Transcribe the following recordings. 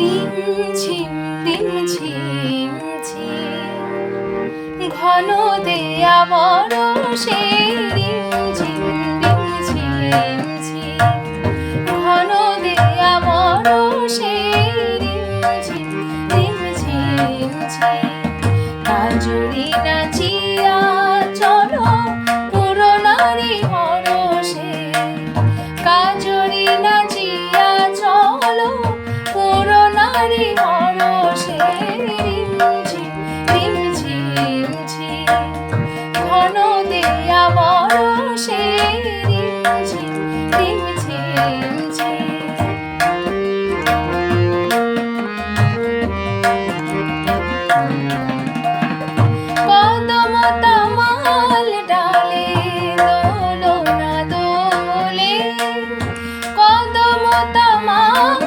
রিমঝিম রিমঝিম ঝিম ঘন দেয়া বড় সে রিমঝিম রিমঝিম ঝিম ঘন দেয়া বড় সে রিমঝিম রিমঝিম ঝিম। কাজুরি নাচিয়া 아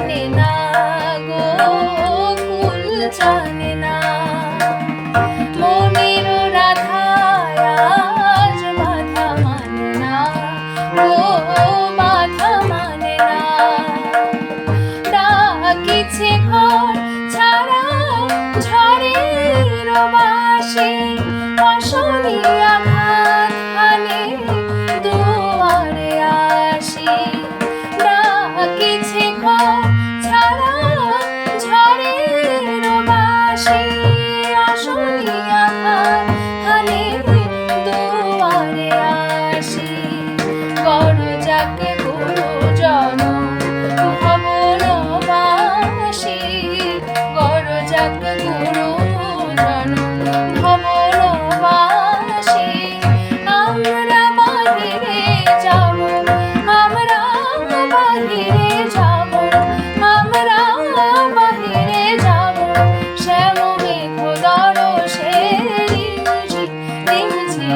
জানে না গো ফুল জানে